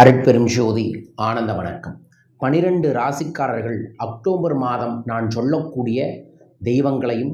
அருட்பெரும் ஜோதி ஆனந்த வணக்கம். பனிரெண்டு ராசிக்காரர்கள் அக்டோபர் மாதம் நான் சொல்லக்கூடிய தெய்வங்களையும்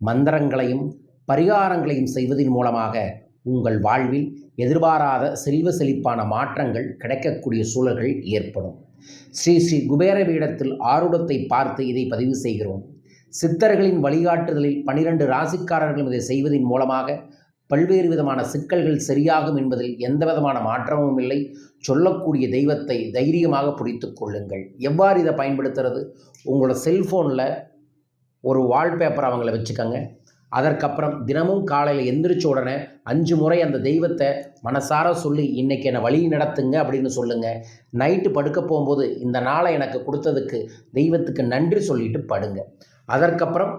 மந்திரங்களையும் பரிகாரங்களையும் செய்வதன் மூலமாக உங்கள் வாழ்வில் எதிர்பாராத செல்வ செழிப்பான மாற்றங்கள் கிடைக்கக்கூடிய சூழல்கள் ஏற்படும். ஸ்ரீ ஸ்ரீ குபேர பீடத்தில் ஆருடத்தை பார்த்து இதை பதிவு செய்கிறோம். சித்தர்களின் வழிகாட்டுதலில் பனிரெண்டு ராசிக்காரர்களும் இதை செய்வதன் மூலமாக பல்வேறு விதமான சிக்கல்கள் சரியாகும் என்பதில் எந்த விதமான மாற்றமும் இல்லை. சொல்லக்கூடிய தெய்வத்தை தைரியமாக பிடித்து கொள்ளுங்கள். எவ்வாறு இதை பயன்படுத்துறது? உங்களோட செல்ஃபோனில் ஒரு வால்பேப்பர் அவங்கள வச்சுக்கோங்க. அதற்கப்புறம் தினமும் காலையில் எந்திரிச்ச உடனே அஞ்சு முறை அந்த தெய்வத்தை மனசார சொல்லி இன்றைக்கி என்னை வழி நடத்துங்க அப்படின்னு சொல்லுங்கள் நைட்டு படுக்க போகும்போது இந்த நாளை எனக்கு கொடுத்ததுக்கு தெய்வத்துக்கு நன்றி சொல்லிட்டு படுங்க. அதற்கப்புறம்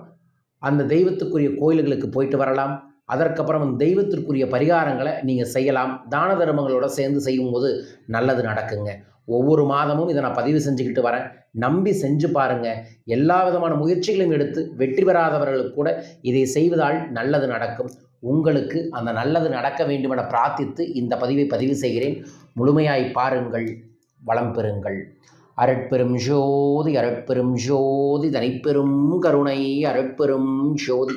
அந்த தெய்வத்துக்குரிய கோயில்களுக்கு போயிட்டு வரலாம். அதற்கப்புறம் தெய்வத்திற்குரிய பரிகாரங்களை நீங்கள் செய்யலாம். தான தர்மங்களோட சேர்ந்து செய்யும்போது நல்லது நடக்குங்க. ஒவ்வொரு மாதமும் இதை நான் பதிவு செஞ்சுக்கிட்டு வரேன். நம்பி செஞ்சு பாருங்க. எல்லா விதமான முயற்சிகளையும் எடுத்து வெற்றி பெறாதவர்களுக்கு கூட இதை செய்வதால் நல்லது நடக்கும். உங்களுக்கு அந்த நல்லது நடக்க வேண்டுமென பிரார்த்தித்து இந்த பதிவை பதிவு செய்கிறேன். முழுமையாய் பாருங்கள். வளம் பெறுங்கள். அரட்பெரும் ஜோதி அரட்பெரும் ஜோதி தனிப்பெரும் கருணை அருட்பெரும் ஜோதி.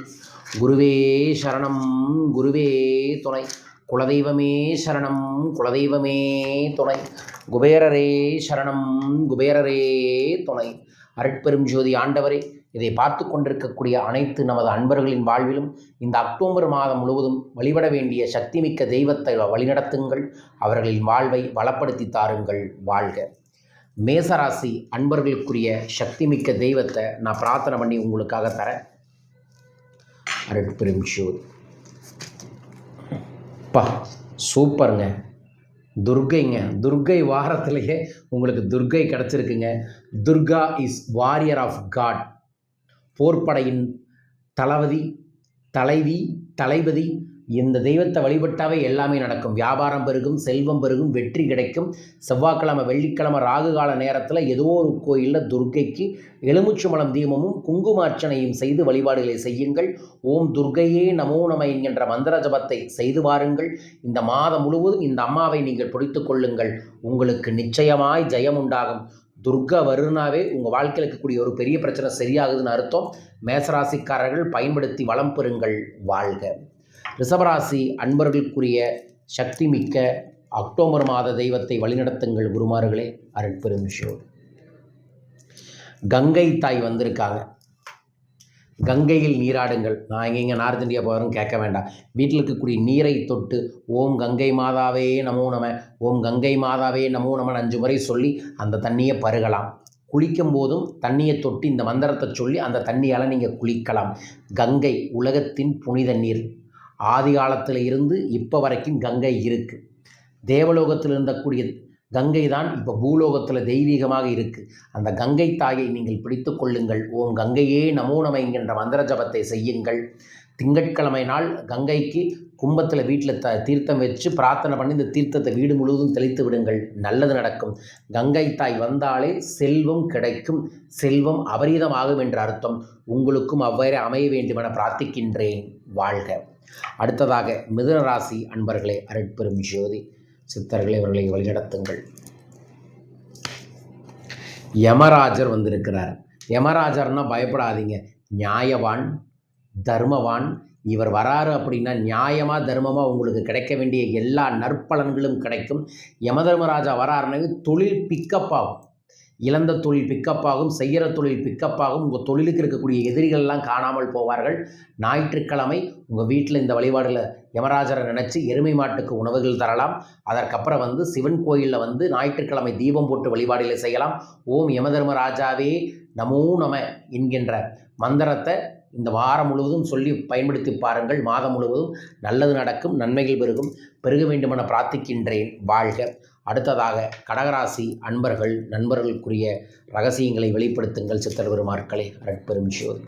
குருவே சரணம் குருவே துணை. குலதெய்வமே சரணம் குலதெய்வமே துணை. குபேரரே சரணம் குபேரரே துணை. அருட்பெரும் ஜோதி ஆண்டவரே இதை பார்த்து கொண்டிருக்கக்கூடிய அனைத்து நமது அன்பர்களின் வாழ்விலும் இந்த அக்டோபர் மாதம் முழுவதும் வழிபட வேண்டிய சக்திமிக்க தெய்வத்தை வழிநடத்துங்கள். அவர்களின் வாழ்வை வளப்படுத்தி தாருங்கள் வாழ்க. மேசராசி அன்பர்களுக்குரிய சக்திமிக்க தெய்வத்தை நான் பிரார்த்தனை பண்ணி உங்களுக்காக தரேன். அருட்பெரும் ஜோதி. பா சூப்பருங்க. துர்கைங்க துர்கை வாரத்திலேயே உங்களுக்கு Durgai கிடச்சிருக்குங்க. Durga is warrior of god போர்ப்படையின் தளபதி தலைவி தளபதி இந்த தெய்வத்தை வழிபட்டாவே எல்லாமே நடக்கும். வியாபாரம் பெருகும் செல்வம் பெருகும் வெற்றி கிடைக்கும். செவ்வாய்க்கிழமை வெள்ளிக்கிழமை ராகு கால நேரத்தில் ஏதோ ஒரு கோயிலில் துர்க்கைக்கு எலுமிச்சுமலம் தீபமும் குங்குமார்ச்சனையும் செய்து வழிபாடுகளை செய்யுங்கள். ஓம் துர்க்கையே நமோ நம என்கின்ற மந்திர ஜபத்தை செய்து வாருங்கள். இந்த மாதம் முழுவதும் இந்த அம்மாவை நீங்கள் பிடித்து கொள்ளுங்கள். உங்களுக்கு நிச்சயமாய் ஜெயம் உண்டாகும். துர்கா வருனாவே உங்கள் வாழ்க்கையில் இருக்கக்கூடிய ஒரு பெரிய பிரச்சனை சரியாகுதுன்னு அர்த்தம். மேசராசிக்காரர்கள் பயன்படுத்தி வளம் பெறுங்கள். வாழ்க. ரிஷபராசி அன்பர்களுக்குரிய சக்தி மிக்க அக்டோபர் மாத தெய்வத்தை வழிநடத்துங்கள் குருமார்களே அருட்பெரும் கங்கை தாய் வந்திருக்காங்க. கங்கையில் நீராடுங்கள். நான் எங்கெங்க நார்த் இந்தியா போகிறோம் கேட்க வேண்டாம். வீட்டில் இருக்கக்கூடிய நீரை தொட்டு ஓம் கங்கை மாதாவே நமோ நம ஓம் கங்கை மாதாவே நமோ நம அஞ்சு முறை சொல்லி அந்த தண்ணியை பருகலாம். குளிக்கும் போதும் தண்ணியை தொட்டு இந்த மந்திரத்தை சொல்லி அந்த தண்ணியால் நீங்கள் குளிக்கலாம். கங்கை உலகத்தின் புனித நீர். ஆதி காலத்தில் இருந்து இப்போ வரைக்கும் கங்கை இருக்குது தேவலோகத்தில் இருந்தக்கூடிய கங்கை தான் இப்போ பூலோகத்தில் தெய்வீகமாக இருக்குது அந்த கங்கை தாயை நீங்கள் பிடித்து கொள்ளுங்கள். ஓம் கங்கையே நமோ நம என்கின்ற மந்திர ஜபத்தை செய்யுங்கள். திங்கட்கிழமை நாள் கங்கைக்கு கும்பத்தில் வீட்டில் த தீர்த்தம் வச்சு பிரார்த்தனை பண்ணி இந்த தீர்த்தத்தை வீடு முழுவதும் தெளித்து விடுங்கள். நல்லது நடக்கும். கங்கை தாய் வந்தாலே செல்வம் கிடைக்கும். செல்வம் அபரீதமாகும் என்ற அர்த்தம். உங்களுக்கும் அவ்வாறு அமைய வேண்டுமென பிரார்த்திக்கின்றேன். வாழ்க. அடுத்ததாக மிதுன ராசி அன்பர்களே அருட்பெரும் ஜோதி சித்தர்களே இவர்களை வழிநடத்துங்கள். யமராஜர் வந்திருக்கிறார். யமராஜர்னா பயப்படாதீங்க. நியாயவான் தர்மவான். இவர் வராரு அப்படின்னா நியாயமாக தர்மமாக உங்களுக்கு கிடைக்க வேண்டிய எல்லா நற்பலன்களும் கிடைக்கும். யமதர்மராஜா வராருனாவே தொழில் பிக்கப் ஆகும். இழந்த தொழில் பிக்கப் ஆகும் செய்கிற தொழில் பிக்கப் ஆகும். உங்கள் தொழிலுக்கு இருக்கக்கூடிய எதிரிகள்லாம் காணாமல் போவார்கள். ஞாயிற்றுக்கிழமை உங்கள் வீட்டில் இந்த வழிபாடில் யமராஜரை நினச்சி எருமை மாட்டுக்கு உணவுகள் தரலாம். அதற்கப்புறம் வந்து சிவன் கோயிலில் வந்து ஞாயிற்றுக்கிழமை தீபம் போட்டு வழிபாடுகளை செய்யலாம். ஓம் யமதர்மராஜாவே நமோ நம என்கின்ற மந்திரத்தை இந்த வாரம் முழுவதும் சொல்லி பயன்படுத்தி பாருங்கள். மாதம் முழுவதும் நல்லது நடக்கும் நன்மைகள் பெருகும். பெருக வேண்டுமென பிரார்த்திக்கின்றேன். வாழ்க அடுத்ததாக கடகராசி அன்பர்கள் நண்பர்களுக்குரிய ரகசியங்களை வெளிப்படுத்துங்கள் சித்தர் பெருமாட்களே அரட்பெரும் ஜோதி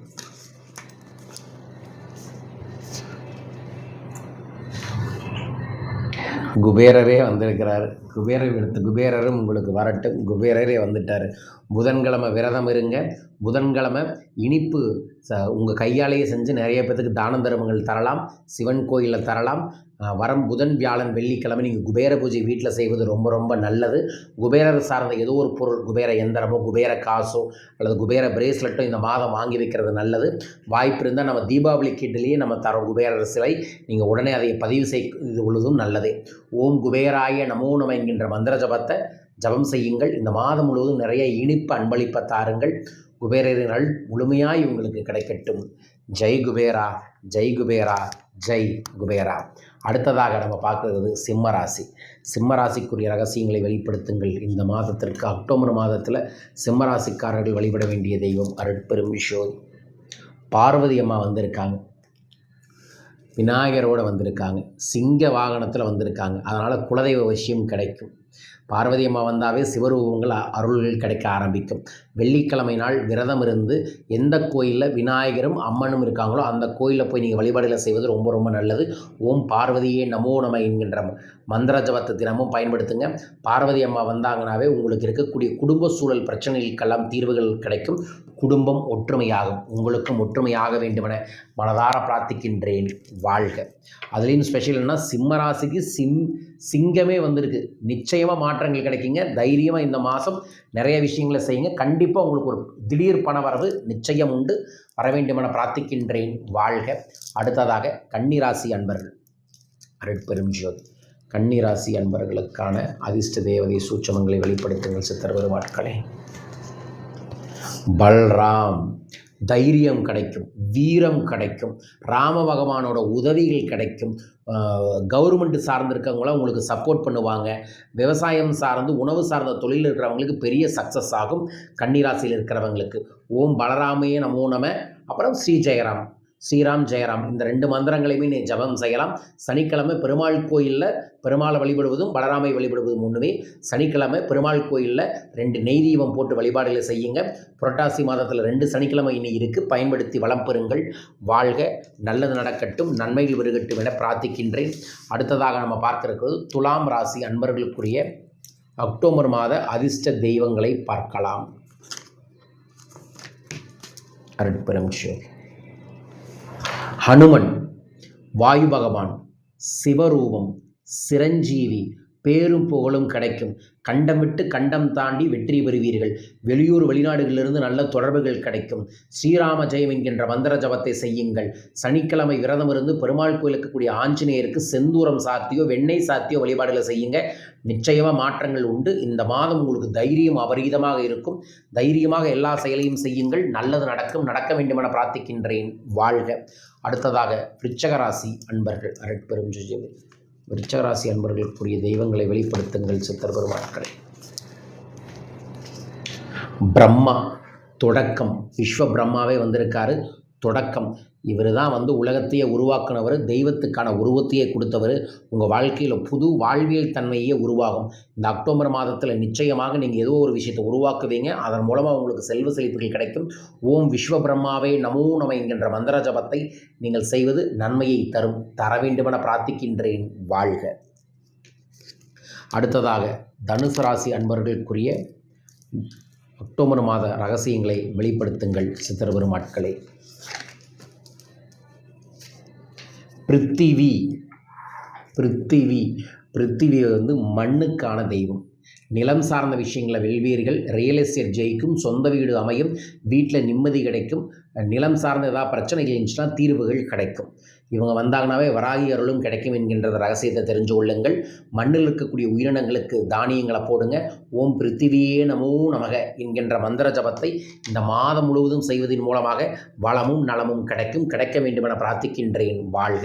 குபேரரே வந்திருக்கிறார். குபேர எடுத்து குபேரரும் உங்களுக்கு வரட்டும். குபேரரே வந்துட்டார். புதன்கிழமை விரதம் இருங்க. புதன்கிழமை இனிப்பு ச உங்கள் கையாலேயே செஞ்சு நிறைய பேத்துக்கு தான தர்மங்கள் தரலாம். சிவன் கோயிலில் தரலாம். வரம் புதன் வியாழன் வெள்ளிக்கிழமை நீங்கள் குபேர பூஜை வீட்டில் செய்வது ரொம்ப ரொம்ப நல்லது. குபேரர் சார்ந்த ஏதோ ஒரு பொருள் குபேர எந்திரமோ குபேர காசோ அல்லது குபேர பிரேஸ்லெட்டோ இந்த மாதம் வாங்கி வைக்கிறது நல்லது. வாய்ப்பு இருந்தால் நம்ம தீபாவளி கிட்டிலேயே நம்ம தரோம் குபேரர் சிலை. நீங்கள் உடனே அதை பதிவு செய்து கொள்வதும் நல்லது. ஓம் குபேராய நமோ நம என்கின்ற மந்திர ஜபத்தை ஜபம் செய்யுங்கள். இந்த மாதம் முழுவதும் நிறைய இனிப்பு அன்பளிப்பை தாருங்கள். குபேரர்கள் முழுமையாய் உங்களுக்கு கிடைக்கட்டும். ஜெய் குபேரா ஜெய் குபேரா ஜெய் குபேரா. அடுத்ததாக நம்ம பார்க்குறது சிம்ம ராசி சிம்ம ராசிக்குரிய ரகசியங்களை வெளிப்படுத்துங்கள். இந்த மாதத்திற்கு அக்டோபர் மாதத்தில் சிம்ம ராசிக்காரர்கள் வழிபட வேண்டிய தெய்வம் அருட்பெரும் விஷோதி பார்வதி அம்மா வந்திருக்காங்க. விநாயகரோடு வந்திருக்காங்க. சிங்க வாகனத்தில் வந்திருக்காங்க. அதனால் குலதெய்வ விஷயம் கிடைக்கும். பார்வதி அம்மா வந்தாவே சிவரூபங்கள் அருள்கள் கிடைக்க ஆரம்பிக்கும். வெள்ளிக்கிழமை நாள் விரதம் இருந்து எந்த கோயிலில் விநாயகரும் அம்மனும் இருக்காங்களோ அந்த கோயிலில் போய் நீங்கள் வழிபாடுகளை செய்வது ரொம்ப ரொம்ப நல்லது. ஓம் பார்வதியே நமோ நம என்கின்ற மந்திர ஜபத்தை தினமும் பயன்படுத்துங்க. பார்வதி அம்மா வந்தாங்கனாவே உங்களுக்கு இருக்கக்கூடிய குடும்ப சூழல் பிரச்சனைகளுக்கெல்லாம் தீர்வுகள் கிடைக்கும். குடும்பம் ஒற்றுமையாகும். உங்களுக்கும் ஒற்றுமையாக வேண்டுமென மனதார பிரார்த்திக்கின்றேன். வாழ்க. அதுலேயும் ஸ்பெஷல் என்ன சிம்மராசிக்கு சிம் சிங்கமே வந்திருக்கு. நிச்சயமாக மாற்றங்கள் கிடைக்குங்க. தைரியமாக இந்த மாதம் நிறைய விஷயங்களை செய்யுங்க. கண்டிப்பாக உங்களுக்கு ஒரு திடீர் பண வரவு நிச்சயம் உண்டு. வர வேண்டுமென பிரார்த்திக்கின்றேன். வாழ்க. அடுத்ததாக கன்னிராசி அன்பர்கள். அருட்பெரும் ஜோதி. கன்னிராசி அன்பர்களுக்கான அதிர்ஷ்ட தேவதை சூட்சமங்களை வெளிப்படுத்துங்கள் சித்தர் பெருமாட்களே. பல்ராம். தைரியம் கிடைக்கும் வீரம் கிடைக்கும் ராம பகவானோட உதவிகள் கிடைக்கும். கவர்மெண்ட் சார்ந்திருக்கவங்களாம் உங்களுக்கு சப்போர்ட் பண்ணுவாங்க. விவசாயம் சார்ந்து உணவு சார்ந்த தொழில் இருக்கிறவங்களுக்கு பெரிய சக்ஸஸ் ஆகும். கன்னிராசியில் இருக்கிறவங்களுக்கு. ஓம் பலராமையே நமோ நம. அப்புறம் ஸ்ரீ ஜெயராம். ஸ்ரீராம் ஜெயராம். இந்த ரெண்டு மந்திரங்களையுமே நீ ஜபம் செய்யலாம். சனிக்கிழமை பெருமாள் கோயிலில் பெருமாளை வழிபடுவதும் பலராமை வழிபடுவதும் ஒன்றுமே சனிக்கிழமை பெருமாள் கோயிலில் ரெண்டு நெய் தீபம் போட்டு வழிபாடுகளை செய்யுங்க. புரட்டாசி மாதத்தில் ரெண்டு சனிக்கிழமை இனி இருக்குது பயன்படுத்தி வளம் பெறுங்கள். வாழ்க நல்லது நடக்கட்டும். நன்மைகள் பெருகட்டும் என பிரார்த்திக்கின்றேன். அடுத்ததாக நம்ம பார்க்க துலாம் ராசி அன்பர்களுக்குரிய அக்டோபர் மாத அதிர்ஷ்ட தெய்வங்களை பார்க்கலாம். அருட்பெரும் சிவன். ஹனுமன் வாயு பகவான் சிவரூபம் சிரஞ்சீவி பேரும் புகழும் கிடைக்கும். கண்டம் விட்டு கண்டம் தாண்டி வெற்றி பெறுவீர்கள். வெளியூர் வெளிநாடுகளிலிருந்து நல்ல தொடர்புகள் கிடைக்கும். ஸ்ரீராம ஜெயம் என்கின்ற மந்திர ஜபத்தை செய்யுங்கள். சனிக்கிழமை விரதம் இருந்து பெருமாள் கோயிலுக்கு கூடிய ஆஞ்சநேயருக்கு செந்தூரம் சாத்தியோ வெண்ணெய் சாத்தியோ வழிபாடுகளை செய்யுங்க. நிச்சயமாக மாற்றங்கள் உண்டு. இந்த மாதம் உங்களுக்கு தைரியம் அபரீதமாக இருக்கும். தைரியமாக எல்லா செயலையும் செய்யுங்கள். நல்லது நடக்கும். நடக்க வேண்டுமென பிரார்த்திக்கின்றேன். வாழ்க. அடுத்ததாக விருச்சக ராசி அன்பர்கள். அருட்பெரும் ஜெயவே விருச்சராசி அன்பர்களுக்குரிய தெய்வங்களை வெளிப்படுத்துங்கள் சித்தர் பெருமாட்களை. பிரம்மா தொடக்கம். விஸ்வ பிரம்மாவே வந்திருக்காரு. தொடக்கம். இவர் தான் வந்து உலகத்தையே உருவாக்குனவர் தெய்வத்துக்கான உருவத்தையே கொடுத்தவர். உங்கள் வாழ்க்கையில் புது வாழ்வியல் தன்மையே உருவாகும். இந்த அக்டோபர் மாதத்தில் நிச்சயமாக நீங்கள் ஏதோ ஒரு விஷயத்தை உருவாக்குவீங்க. அதன் மூலமாக உங்களுக்கு செல்வ செழிப்புகள் கிடைக்கும். ஓம் விஸ்வ பிரம்மாவே நமோ நம என்கின்ற மந்திர ஜபத்தை நீங்கள் செய்வது நன்மையை தரும். தர வேண்டுமென பிரார்த்திக்கின்றேன் வாழ்க. அடுத்ததாக தனுசு ராசி அன்பர்களுக்குரிய அக்டோபர் மாத ரகசியங்களை வெளிப்படுத்துங்கள் சித்திர ஆட்களை பிருத்திவி. பிருத்திவி. பிருத்திவி வந்து மண்ணுக்கான தெய்வம். நிலம் சார்ந்த விஷயங்களை வெல்வீர்கள். ரியல் எஸ்டேட் ஜெயிக்கும். சொந்த வீடு அமையும். வீட்டில் நிம்மதி கிடைக்கும். நிலம் சார்ந்த ஏதாவது பிரச்சனைகள் இருந்துச்சுன்னா தீர்வுகள் கிடைக்கும். இவங்க வந்தாங்கனாவே வராகி அருளும் கிடைக்கும் என்கின்ற ரகசியத்தை தெரிஞ்சு கொள்ளுங்கள். மண்ணில் இருக்கக்கூடிய உயிரினங்களுக்கு தானியங்களை போடுங்க. ஓம் பிருத்திவியே நமோ நமக என்கின்ற மந்திர ஜபத்தை இந்த மாதம் முழுவதும் செய்வதன் மூலமாக வளமும் நலமும் கிடைக்கும். கிடைக்க வேண்டுமென பிரார்த்திக்கின்றேன் வாழ்க.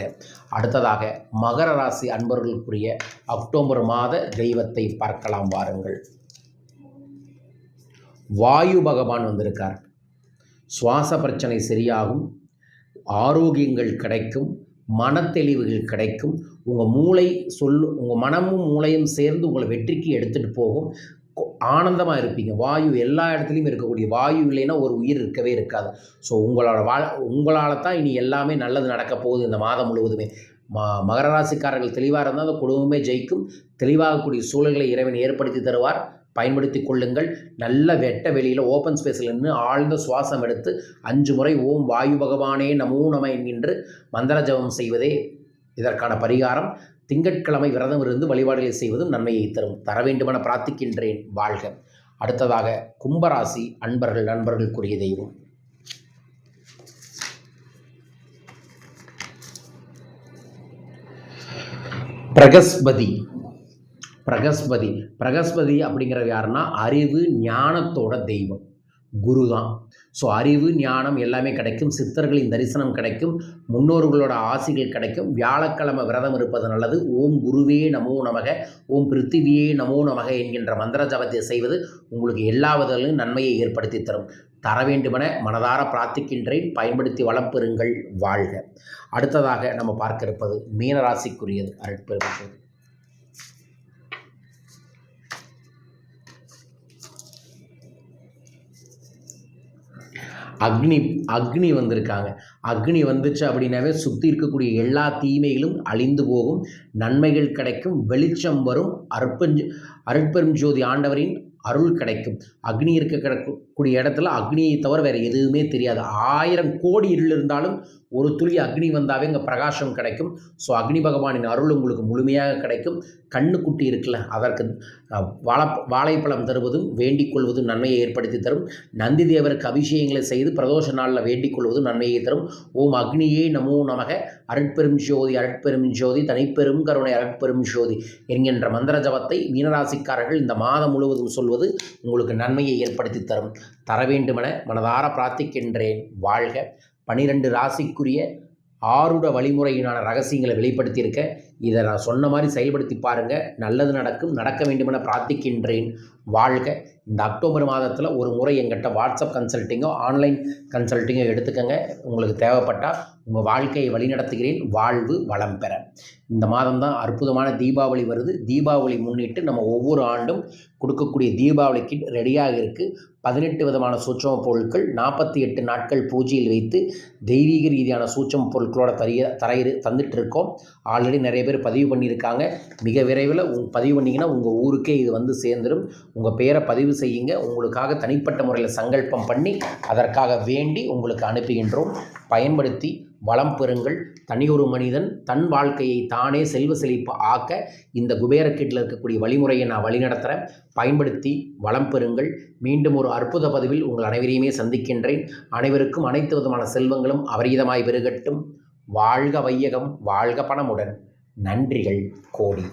அடுத்ததாக மகர ராசி அன்பர்களுக்குரிய அக்டோபர் மாத தெய்வத்தை பார்க்கலாம் வாருங்கள். வாயு பகவான் வந்திருக்கார். சுவாச பிரச்சனை சரியாகும். ஆரோக்கியங்கள் கிடைக்கும் மனத்தெளிவுகள் கிடைக்கும். உங்கள் மூளை சொல்லு உங்கள் மனமும் மூளையும் சேர்ந்து உங்களை வெற்றிக்கு எடுத்துகிட்டு போகும். ஆனந்தமாக இருப்பீங்க. வாயு எல்லா இடத்துலையும் இருக்கக்கூடிய வாயு இல்லைன்னா ஒரு உயிர் இருக்கவே இருக்காது. ஸோ உங்களோட வா உங்களால் தான் இனி எல்லாமே நல்லது நடக்க போகுது இந்த மாதம் முழுவதுமே. ம மகர ராசிக்காரர்கள் தெளிவாக இருந்தால் அந்த குடும்பமே ஜெயிக்கும். தெளிவாகக்கூடிய சூழல்களை இறைவன் ஏற்படுத்தி தருவார். பயன்படுத்தி கொள்ளுங்கள். நல்ல வெட்ட வெளியில் ஓப்பன் ஸ்பேஸில் நின்று ஆழ்ந்த சுவாசம் எடுத்து அஞ்சு முறை ஓம் வாயு பகவானே நமோ நம என்கின்ற மந்திர ஜபம் செய்வதே இதற்கான பரிகாரம். திங்கட்கிழமை விரதம் இருந்து வழிபாடுகளை செய்வதும் நன்மையை தரும். தர வேண்டுமென பிரார்த்திக்கின்றேன். வாழ்க. அடுத்ததாக கும்பராசி அன்பர்கள் நண்பர்களுக்குரிய தெய்வம். பிரகஸ்பதி. பிரகஸ்பதி. பிரகஸ்பதி அப்படிங்கிறது யாருன்னா அறிவு ஞானத்தோட தெய்வம். குரு தான் ஸோ அறிவு ஞானம் எல்லாமே கிடைக்கும். சித்தர்களின் தரிசனம் கிடைக்கும். முன்னோர்களோட ஆசிகள் கிடைக்கும். வியாழக்கிழமை விரதம் இருப்பது நல்லது. ஓம் குருவே நமோ நமக. ஓம் பிருத்திவியே நமோ நமக என்கின்ற மந்திர ஜபத்தை செய்வது உங்களுக்கு எல்லா விதத்திலும் நன்மையை ஏற்படுத்தி தரும். தர வேண்டுமென மனதார பிரார்த்திக்கின்றேன். பயன்படுத்தி வளம் பெறுங்கள் வாழ்க. அடுத்ததாக நம்ம பார்க்க இருப்பது மீனராசிக்குரியது. அருட்பெருமை அக்னி அக்னி வந்திருக்காங்க. அக்னி வந்துச்சு அப்படின்னாவே சுற்றி இருக்கக்கூடிய எல்லா தீமைகளும் அழிந்து போகும். நன்மைகள் கிடைக்கும். வெளிச்சம் வரும். அற்பஞ்சு அருட்பெரும் ஜோதி ஆண்டவரின் அருள் கிடைக்கும். அக்னி இருக்க கூடிய இடத்துல அக்னியை தவிர வேறு எதுவுமே தெரியாது. ஆயிரம் கோடி இருள் இருந்தாலும் ஒரு துளி அக்னி வந்தாவே இங்கே பிரகாசம் கிடைக்கும். ஸோ அக்னி பகவானின் அருள் உங்களுக்கு முழுமையாக கிடைக்கும். கண்ணுக்குட்டி இருக்குல்ல அதற்கு வாழ வாழைப்பழம் தருவதும் வேண்டிக் கொள்வதும் நன்மையை ஏற்படுத்தி தரும். நந்தி தேவருக்கு அபிஷேகங்களை செய்து பிரதோஷ நாளில் வேண்டிக் கொள்வதும் நன்மையை தரும். ஓம் அக்னியே நமோ நமக. அருட்பெரும் ஜோதி அருட்பெரும் ஜோதி தனிப்பெரும் கருணை அருட்பெரும் ஜோதி என்கின்ற மந்திர ஜபத்தை மீனராசிக்காரர்கள் இந்த மாதம் முழுவதும் சொல்வது உங்களுக்கு நன்மையை ஏற்படுத்தி தரும். தர வேண்டுமென மனதார பிரார்த்திக்கின்றேன். வாழ்க. பனிரெண்டு ராசிக்குரிய ஆருட வழிமுறையினான ரகசியங்களை வெளிப்படுத்தியிருக்க இதை நான் சொன்ன மாதிரி செயல்படுத்தி பாருங்கள் நல்லது நடக்கும் நடக்க வேண்டுமென பிரார்த்திக்கின்றேன். வாழ்க. இந்த அக்டோபர் மாதத்தில் ஒரு முறை எங்கிட்ட வாட்ஸ்அப் கன்சல்ட்டிங்கோ ஆன்லைன் கன்சல்ட்டிங்கோ எடுத்துக்கோங்க. உங்களுக்கு தேவைப்பட்டால் உங்கள் வாழ்க்கையை வழிநடத்துகிறேன். வாழ்வு வளம் பெற. இந்த மாதம் தான் அற்புதமான தீபாவளி வருது. தீபாவளி முன்னிட்டு நம்ம ஒவ்வொரு ஆண்டும் கொடுக்கக்கூடிய தீபாவளி கிட் ரெடியாக இருக்குது பதினெட்டு விதமான சூட்சம பொருட்கள் நாற்பத்தி எட்டு நாட்கள் பூஜையில் வைத்து தெய்வீக ரீதியான சூட்சம பொருட்களோட தரைய தரையிறு தந்துட்டு இருக்கோம் ஆல்ரெடி நிறைய பேர் பதிவு பண்ணியிருக்காங்க. மிக விரைவில் உங் பதிவு பண்ணிங்கன்னா உங்கள் ஊருக்கே இது வந்து சேர்ந்துடும் உங்கள் பெயரை பதிவு செய்யுங்க. உங்களுக்காக தனிப்பட்ட முறையில் சங்கல்பம் பண்ணி அதற்காக வேண்டி உங்களுக்கு அனுப்புகின்றோம். பயன்படுத்தி வளம் பெறுங்கள். தனியொரு மனிதன் தன் வாழ்க்கையை தானே செல்வ செழிப்பு ஆக்க இந்த குபேரக்கீட்டில் இருக்கக்கூடிய வழிமுறையை நான் வழிநடத்துகிறேன் பயன்படுத்தி வளம் பெறுங்கள். மீண்டும் ஒரு அற்புத பதிவில் உங்கள் அனைவரையுமே சந்திக்கின்றேன். அனைவருக்கும் அனைத்து விதமான செல்வங்களும் அபரீதமாய் பெருகட்டும். வாழ்க வையகம் வாழ்க பணமுடன். நன்றிகள் கோடி.